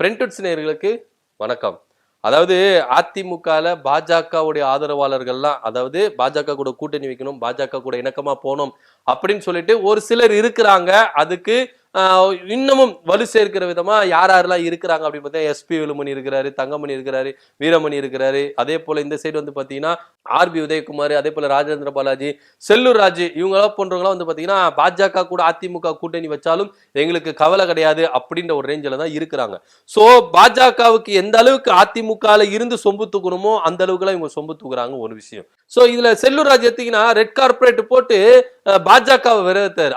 Friends நேர்களுக்கு வணக்கம். அதாவது அதிமுகவில் பாஜகவுடைய ஆதரவாளர்கள்லாம் அதாவது பாஜக கூட கூட்டணி வைக்கணும் பாஜக கூட இணக்கமாக போகணும் அப்படின்னு சொல்லிட்டு ஒரு சிலர் இருக்கிறாங்க. அதுக்கு இன்னமும் வலு சேர்க்கிற விதமா யார் யாரெல்லாம் இருக்கிறாங்க அப்படின்னு பார்த்தா எஸ்பி வேலுமணி இருக்கிறாரு தங்கமணி இருக்கிறாரு வீரமணி இருக்கிறாரு. அதே போல இந்த சைடு வந்து பாத்தீங்கன்னா ஆர்பி உதயகுமார் அதே போல ராஜேந்திர பாலாஜி செல்லூர் ராஜு இவங்களாம் போன்றவங்களாம் வந்து பாத்தீங்கன்னா பாஜக கூட அதிமுக கூட்டணி வச்சாலும் எங்களுக்கு கவலை கிடையாது அப்படின்ற ஒரு ரேஞ்சில் தான் இருக்கிறாங்க. சோ பாஜகவுக்கு எந்த அளவுக்கு அதிமுகவில் இருந்து சொம்பு தூக்கணுமோ அந்த அளவுக்குலாம் இவங்க சொம்பு தூக்குறாங்க ஒரு விஷயம். சோ இதுல செல்லூர் ராஜ் எடுத்தீங்கன்னா ரெட் கார்பரேட் போட்டு பாஜக பாஜகவை விரத்தார்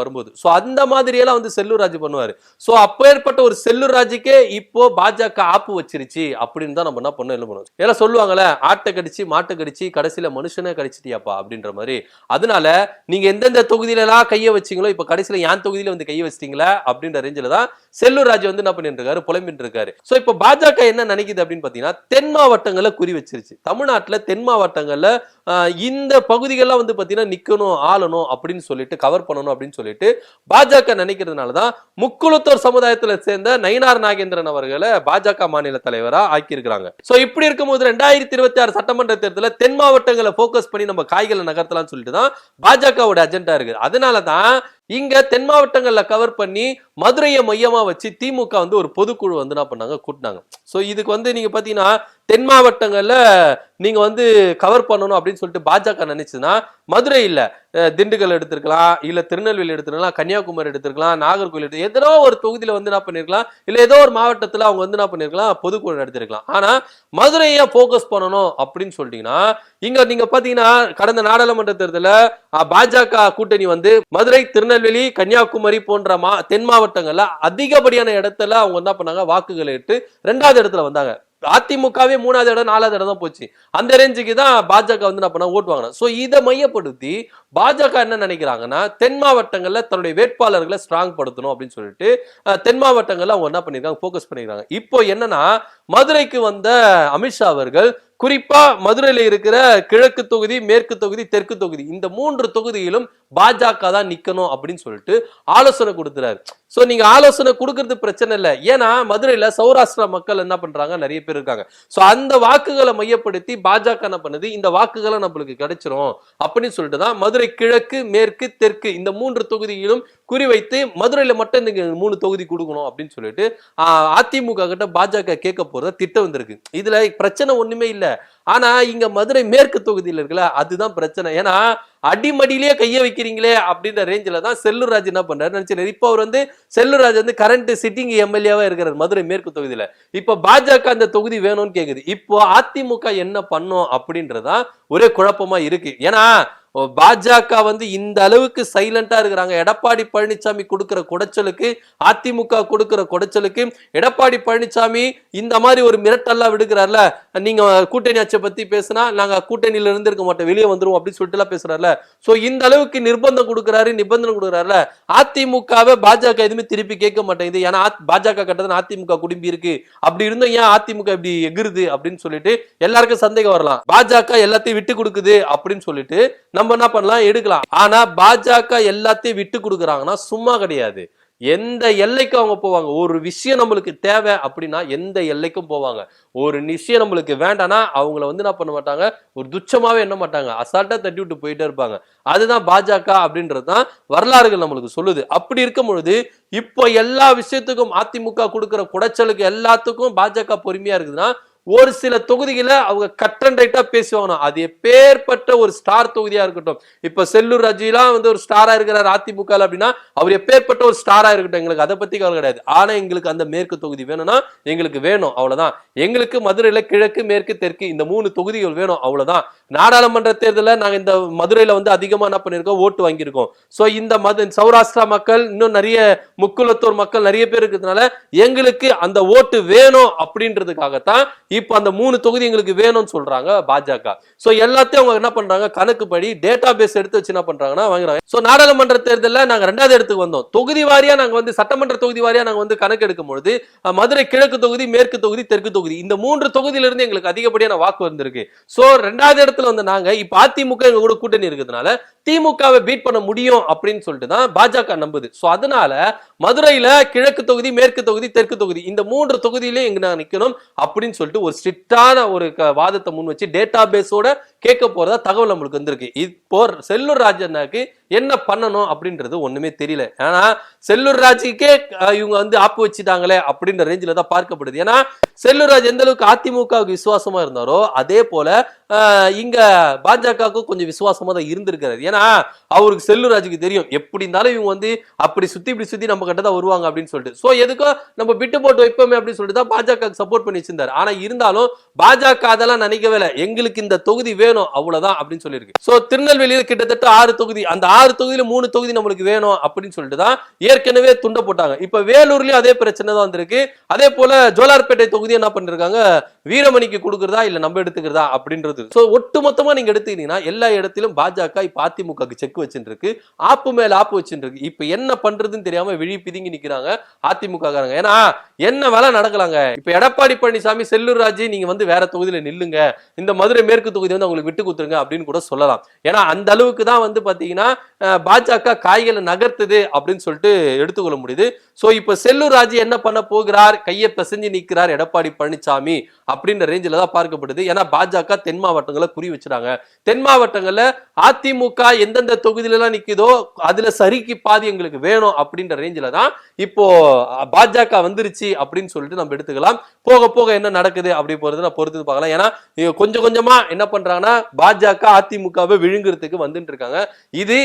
வரும்போது. சோ அந்த மாதிரி எல்லாம் வந்து செல்லூர் ராஜ் பண்ணுவாரு. சோ அப்பேற்பட்ட ஒரு செல்லூர் ராஜுக்கே இப்போ பாஜக ஆப்பு வச்சிருச்சு அப்படின்னு தான் நம்ம என்ன பண்ணோம் என்ன பண்ணுவோம் ஏன்னா சொல்லுவாங்கல்ல ஆட்டை கடிச்சு மாட்டை கடிச்சு கடைசியில மனுஷனே கடிச்சிட்டியாப்பா அப்படின்ற மாதிரி. அதனால நீங்க எந்தெந்த தொகுதியில எல்லாம் வச்சிங்களோ வச்சீங்களோ இப்ப கடைசியில என் தொகுதியில வந்து கையை வச்சிட்டீங்களா அப்படின்ற ரேஞ்சில் தான் செல்லூர் ராஜ் வந்து என்ன பண்ணிட்டு இருக்காரு புலம்பிட்டு இருக்காரு சோ இப்போ பாஜக என்ன நினைக்குது அப்படின்னு பார்த்தீங்கன்னா தென் மாவட்டங்களை குறி வச்சிருச்சு. தமிழ்நாட்டில் தென் மாவட்டங்களில் இந்த பகுதிகள்லாம் வந்து பார்த்தீங்கன்னா நிற்கணும் ஆளணும் அப்படின்னு சொல்லிட்டு கவர் பண்ணணும் அப்படின்னு சொல்லிட்டு பாஜக நினைக்கிறதுனால தான் முக்குளத்தோர் சமுதாயத்தில் சேர்ந்த நயினார் நாகேந்திரன் அவர்களை பாஜக மாநில தலைவராக ஆக்கியிருக்கிறாங்க. ஸோ இப்படி இருக்கும்போது ரெண்டாயிரத்தி இருபத்தி ஆறு சட்டமன்ற தேர்தலில் தென் மாவட்டங்களை ஃபோக்கஸ் பண்ணி நம்ம காய்களை நகர்த்தலாம்னு சொல்லிட்டு தான் பாஜகவோட அஜெண்டா இருக்குது அதனால தான் இங்க தென் மாவட்டங்கள்ல கவர் பண்ணி மதுரையை மையமா வச்சு திமுக வந்து ஒரு பொதுக்குழு வந்து என்ன பண்ணாங்க? கூட்டினாங்க. சோ இதுக்கு வந்து நீங்க பாத்தீங்கன்னா தென் மாவட்டங்கள்ல நீங்க வந்து கவர் பண்ணணும் அப்படின்னு சொல்லிட்டு பாஜக நினைச்சுன்னா மதுரை திண்டுக்கல் எடுத்திருக்கலாம் இல்லை திருநெல்வேலி எடுத்திருக்கலாம் கன்னியாகுமரி எடுத்திருக்கலாம் நாகர்கோவில் எடுத்து ஏதோ ஒரு தொகுதியில் வந்து என்ன பண்ணிருக்கலாம் இல்லை ஏதோ ஒரு மாவட்டத்தில் அவங்க வந்து என்ன பண்ணிருக்கலாம் பொதுக்குழு நடத்திருக்கலாம். ஆனால் மதுரையை ஃபோக்கஸ் பண்ணணும் அப்படின்னு சொல்லிட்டீங்கன்னா இங்கே நீங்கள் பார்த்தீங்கன்னா கடந்த நாடாளுமன்ற தேர்தலில் பாஜக கூட்டணி வந்து மதுரை திருநெல்வேலி கன்னியாகுமரி போன்ற மா தென் மாவட்டங்களில் அதிகப்படியான இடத்துல அவங்க என்ன பண்ணாங்க வாக்குகளை இட்டு ரெண்டாவது இடத்துல வந்தாங்க. அதிமுகவே மூணாவது இடம் நாலாவது இடம் தான் போச்சு. அந்த ரேஞ்சுக்கு தான் பாஜக வந்து என்ன பண்ணா ஓட்டு வாங்கினா ஸோ இதை மையப்படுத்தி பாஜக என்ன நினைக்கிறாங்கன்னா தென் மாவட்டங்களில் தன்னுடைய வேட்பாளர்களை ஸ்ட்ராங் படுத்தணும் அப்படின்னு சொல்லிட்டு தென் மாவட்டங்களில் அவங்க என்ன பண்ணியிருக்காங்க ஃபோக்கஸ் பண்ணிருக்காங்க. இப்போ என்னன்னா மதுரைக்கு வந்த அமித்ஷா அவர்கள் குறிப்பா மதுரையில இருக்கிற கிழக்கு தொகுதி மேற்கு தொகுதி தெற்கு தொகுதி இந்த மூன்று தொகுதியிலும் பாஜக தான் நிக்கணும் அப்படின்னு சொல்லிட்டு ஆலோசனை கொடுத்துறாரு. ஸோ நீங்கள் ஆலோசனை கொடுக்கறது பிரச்சனை இல்லை. ஏன்னா மதுரையில் சௌராஷ்டிரா மக்கள் என்ன பண்ணுறாங்க நிறைய பேர் இருக்காங்க. ஸோ அந்த வாக்குகளை மையப்படுத்தி பாஜக என்ன பண்ணுது? இந்த வாக்குகளை நம்மளுக்கு கிடைச்சிரும். அப்படின்னு சொல்லிட்டு தான் மதுரை கிழக்கு மேற்கு தெற்கு இந்த மூன்று தொகுதியிலும் குறிவைத்து மதுரையில் மட்டும் நீங்க மூணு தொகுதி கொடுக்கணும் அப்படின்னு சொல்லிட்டு அதிமுக கிட்ட பாஜக கேட்க போகிறத திட்டம் வந்திருக்கு. இதில் பிரச்சனை ஒன்றுமே இல்லை. ஆனா இங்க மதுரை மேற்கு தொகுதியில் இருக்குல்ல அதுதான் பிரச்சனை. ஏன்னா அடிமடியிலேயே கைய வைக்கிறீங்களே அப்படின்ற ரேஞ்சில தான் செல்லுராஜ் என்ன பண்றாரு நினைச்சு இப்போ அவர் வந்து செல்லுராஜ் ராஜ் வந்து கரண்ட் சிட்டிங் எம்எல்ஏவா இருக்கிறார் மதுரை மேற்கு தொகுதியில. இப்ப பாஜக அந்த தொகுதி வேணும்னு கேக்குது. இப்போ அதிமுக என்ன பண்ணும் அப்படின்றதான் ஒரே குழப்பமா இருக்கு. ஏன்னா பாஜக வந்து இந்த அளவுக்கு சைலண்டா இருக்கிறாங்க. எடப்பாடி பழனிசாமி கொடுக்கிற குடைச்சலுக்கு அதிமுக கொடுக்கிற குடைச்சலுக்கு எடப்பாடி பழனிசாமி இந்த மாதிரி ஒரு மிரட்டெல்லாம் விடுக்கிறார்ல. நீங்க கூட்டணி ஆட்சியை பத்தி பேசினா நாங்க கூட்டணியில இருந்து இருக்க மாட்டோம் வெளியே வந்துருவோம் அப்படின்னு சொல்லிட்டு எல்லாம் பேசுறாருல. சோ இந்த அளவுக்கு நிர்பந்தம் கொடுக்குறாரு நிபந்தனை கொடுக்குறாருல. அதிமுகவை பாஜக எதுவுமே திருப்பி கேட்க மாட்டேங்குது. ஏன்னா பாஜக கட்டதான் அதிமுக குடும்பி இருக்கு. அப்படி இருந்தும் ஏன் அதிமுக இப்படி எகிருது அப்படின்னு சொல்லிட்டு எல்லாருக்கும் சந்தேகம் வரலாம். பாஜக எல்லாத்தையும் விட்டு கொடுக்குது அப்படின்னு சொல்லிட்டு நம்ம என்ன பண்ணலாம்? எடுக்கலாம். ஆனா பாஜக எல்லாத்தையும் விட்டு கொடுக்குறாங்கன்னா சும்மா கிடையாது. எந்த எல்லைக்கும் அவங்க போவாங்க? ஒரு விஷயம் நம்மளுக்கு தேவை அப்படின்னா எந்த எல்லைக்கும் போவாங்க. ஒரு நிஷயம் நம்மளுக்கு வேண்டாம்னா அவங்கள வந்து என்ன பண்ண மாட்டாங்க? ஒரு துச்சமாவே என்ன மாட்டாங்க. அசால்ட்டா தட்டி விட்டு போயிட்டே இருப்பாங்க. அதுதான் பாஜக அப்படின்றது தான் வரலாறுகள் நம்மளுக்கு சொல்லுது. அப்படி இருக்கும் பொழுது இப்போ எல்லா விஷயத்துக்கும் அதிமுக கொடுக்குற குடைச்சலுக்கு எல்லாத்துக்கும் பாஜக பொறுமையா இருக்குதுன்னா ஒரு சில தொகுதியில அவங்க கட் அண்ட் ரைட்டா பேசுவாங்க அது எப்பேற்பட்ட ஒரு ஸ்டார் தொகுதியா இருக்கட்டும். இப்ப செல்லூர் ரஜிலாம் வந்து ஒரு ஸ்டாரா இருக்கிறார் அதிமுக அப்படின்னா அவர் எப்பேற்பட்ட ஒரு ஸ்டாரா இருக்கட்டும். எங்களுக்கு அதை பத்தி கவலை கிடையாது. ஆனா எங்களுக்கு அந்த மேற்கு தொகுதி வேணும்னா எங்களுக்கு வேணும். அவ்வளவுதான். எங்களுக்கு மதுரையில கிழக்கு மேற்கு தெற்கு இந்த மூணு தொகுதிகள் வேணும். அவ்வளவுதான். நாடாளுமன்ற தேர்தலில் நாங்கள் இந்த மதுரையில வந்து அதிகமா என்ன பண்ணியிருக்கோம் ஓட்டு வாங்கியிருக்கோம். சோ இந்த மது சௌராஷ்டிரா மக்கள் இன்னும் நிறைய முக்குலத்தூர் மக்கள் நிறைய பேர் இருக்கிறதுனால எங்களுக்கு அந்த ஓட்டு வேணும் அப்படின்றதுக்காகத்தான் இப்போ அந்த மூணு தொகுதி எங்களுக்கு வேணும்னு சொல்றாங்க பாஜக. சோ எல்லாத்தையும் அவங்க என்ன பண்றாங்க? கணக்குப்படி டேட்டா பேஸ் எடுத்து வச்சு என்ன பண்றாங்கன்னா வாங்குறாங்க. ஸோ நாடாளுமன்ற தேர்தலில் நாங்கள் ரெண்டாவது இடத்துக்கு வந்தோம். தொகுதி வாரியா நாங்கள் வந்து சட்டமன்ற தொகுதி வாரியா நாங்கள் வந்து கணக்கு எடுக்கும் பொழுது மதுரை கிழக்கு தொகுதி மேற்கு தொகுதி தெற்கு தொகுதி இந்த மூன்று தொகுதியில இருந்து எங்களுக்கு அதிகப்படியான வாக்கு வந்திருக்கு. சோ ரெண்டாவது இடத்துல வந்து நாங்க இப்ப அதிமுக எங்க கூட கூட்டணி இருக்கிறதுனால திமுகவை பீட் பண்ண முடியும் அப்படின்னு சொல்லிட்டு தான் பாஜக நம்புது. சோ அதனால மதுரையில கிழக்கு தொகுதி மேற்கு தொகுதி தெற்கு தொகுதி இந்த மூன்று தொகுதியிலே எங்க நான் நிக்கணும் அப்படின்னு சொல்லிட்டு ஒரு ஸ்ட்ரிக்டான ஒரு வாதத்தை முன் வச்சு டேட்டா பேஸோட கேட்க போறதா தகவல் நம்மளுக்கு வந்திருக்கு. இப்போ செல்லூர் ராஜனாக்கு என்ன பண்ணணும் அப்படின்றது ஒண்ணுமே தெரியல. ஏன்னா செல்லூர் ராஜுக்கே இவங்க வந்து ஆப்பு வச்சுட்டாங்களே அப்படின்ற ரேஞ்சில தான் பார்க்கப்படுது. ஏன்னா செல்லூர் ராஜ் எந்த அளவுக்கு அதிமுகவுக்கு விசுவாசமா இருந்தாரோ அதே போல இங்கே இங்க பாஜகவுக்கும் கொஞ்சம் விசுவாசமா தான் இருந்திருக்காரு ஏன்னா அவருக்கு செல்லூர் ராஜுக்கு தெரியும். எப்படி இருந்தாலும் இவங்க வந்து அப்படி சுத்தி இப்படி சுத்தி நம்ம கிட்ட தான் வருவாங்க அப்படின்னு சொல்லிட்டு. சோ எதுக்கோ நம்ம விட்டு போட்டு வைப்போமே அப்படின்னு சொல்லிட்டு தான் பாஜக சப்போர்ட் பண்ணி வச்சிருந்தாரு. ஆனா இருந்தாலும் பாஜக அதெல்லாம் நினைக்கவே இல்லை. எங்களுக்கு இந்த தொகுதி வேணும் வேணும் அவ்வளவுதான் அப்படின்னு சொல்லியிருக்கு. சோ திருநெல்வேலியில் கிட்டத்தட்ட ஆறு தொகுதி அந்த ஆறு தொகுதியில மூணு தொகுதி நம்மளுக்கு வேணும் அப்படின்னு சொல்லிட்டு தான் ஏற்கனவே துண்ட போட்டாங்க. இப்ப வேலூர்லயும் அதே பிரச்சனை தான் வந்திருக்கு. அதே போல ஜோலார்பேட்டை தொகுதி என்ன பண்ணிருக்காங்க? வீரமணிக்கு கொடுக்கறதா இல்ல நம்ம எடுத்துக்கிறதா அப்படின்றது. சோ ஒட்டு மொத்தமா நீங்க எடுத்துக்கிட்டீங்கன்னா எல்லா இடத்திலும் பாஜக இப்ப அதிமுகக்கு செக் வச்சுட்டு இருக்கு ஆப்பு மேல ஆப்பு வச்சுட்டு இருக்கு இப்ப என்ன பண்றதுன்னு தெரியாம விழி பிதுங்கி நிக்கிறாங்க அதிமுக காரங்க ஏன்னா என்ன வேலை நடக்கலாங்க? இப்ப எடப்பாடி பழனிசாமி செல்லூர் ராஜி நீங்க வந்து வேற தொகுதியில நில்லுங்க. இந்த மதுரை மேற்கு தொகுதி வந்து அவங்களுக்கு விட்டு கொடுத்துருங்க அப்படின்னு கூட சொல்லலாம். ஏன்னா அந்த அளவுக்கு தான் வந்து பார்த்தீங்கன்னா பாஜக காய்களை நகர்த்துது அப்படின்னு சொல்லிட்டு எடுத்துக்கொள்ள முடியுது. ஸோ இப்போ செல்லூர் ராஜு என்ன பண்ண போகிறார்? கையை பிசைஞ்சு நிற்கிறார் எடப்பாடி பழனிசாமி அப்படின்ற ரேஞ்சில தான் பார்க்கப்படுது. ஏன்னா பாஜக தென் மாவட்டங்களை குறி வச்சுட்டாங்க. தென் மாவட்டங்களில் அதிமுக எந்தெந்த தொகுதியிலலாம் எல்லாம் நிக்குதோ அதுல சரிக்கு பாதி எங்களுக்கு வேணும் அப்படின்ற ரேஞ்சில் தான் இப்போ பாஜக வந்துருச்சு அப்படின்னு சொல்லிட்டு நம்ம எடுத்துக்கலாம். போக போக என்ன நடக்குது அப்படி போகிறது நான் பொறுத்து பார்க்கலாம். ஏன்னா கொஞ்சம் கொஞ்சமா என்ன பண்றாங்கன்னா பாஜக அதிமுகவை விழுங்குறதுக்கு வந்துட்டு இருக்காங்க. இது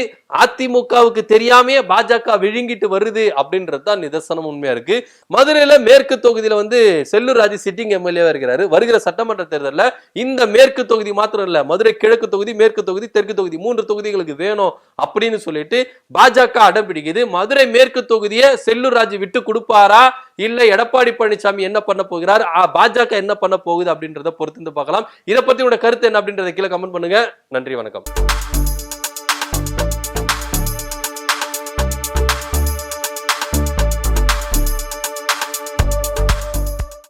அதிமுகவுக்கு தெரியாமையே பாஜக விழுங்கிட்டு வருது அப்படின்றது தான் நிதர்சனம் உண்மையா இருக்கு. மதுரையில மேற்கு தொகுதியில வந்து செல்லூர் ராஜு சிட்டிங் எம்எல்ஏவா இருக்கிறாரு. வருகிற சட்டமன்ற தேர்தலில் இந்த மேற்கு தொகுதி மாத்திரம் இல்ல மதுரை கிழக்கு தொகுதி மேற்கு தொகுதி தெற்கு தொகுதி மூன்று தொகுதிகளுக்கு வேணும் அப்படின்னு சொல்லிட்டு பாஜக அடம் பிடிக்குது. மதுரை மேற்கு தொகுதியை செல்லூர் ராஜு விட்டு கொடுப்பாரா? இல்ல எடப்பாடி பழனிசாமி என்ன பண்ண போகிறார்? பாஜக என்ன பண்ண போகுது அப்படின்றத பொறுத்து பார்க்கலாம். இதை பத்தி உங்களோட கருத்து என்ன அப்படின்றத கீழே கமெண்ட் பண்ணுங்க. நன்றி வணக்கம்.